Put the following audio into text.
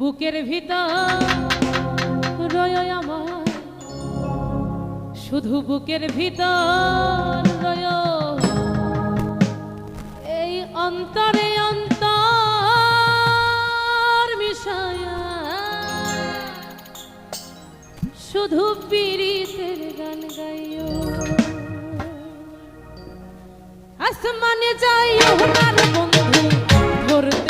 বুকের ভিতর রয় আমার। শুধু বুকের ভিতর রয়। এই অন্তরে অন্তর মিশায়া। শুধু পিড়িতের গান গাইও। আসমানে যাইও আমার বন্ধু, ধরতে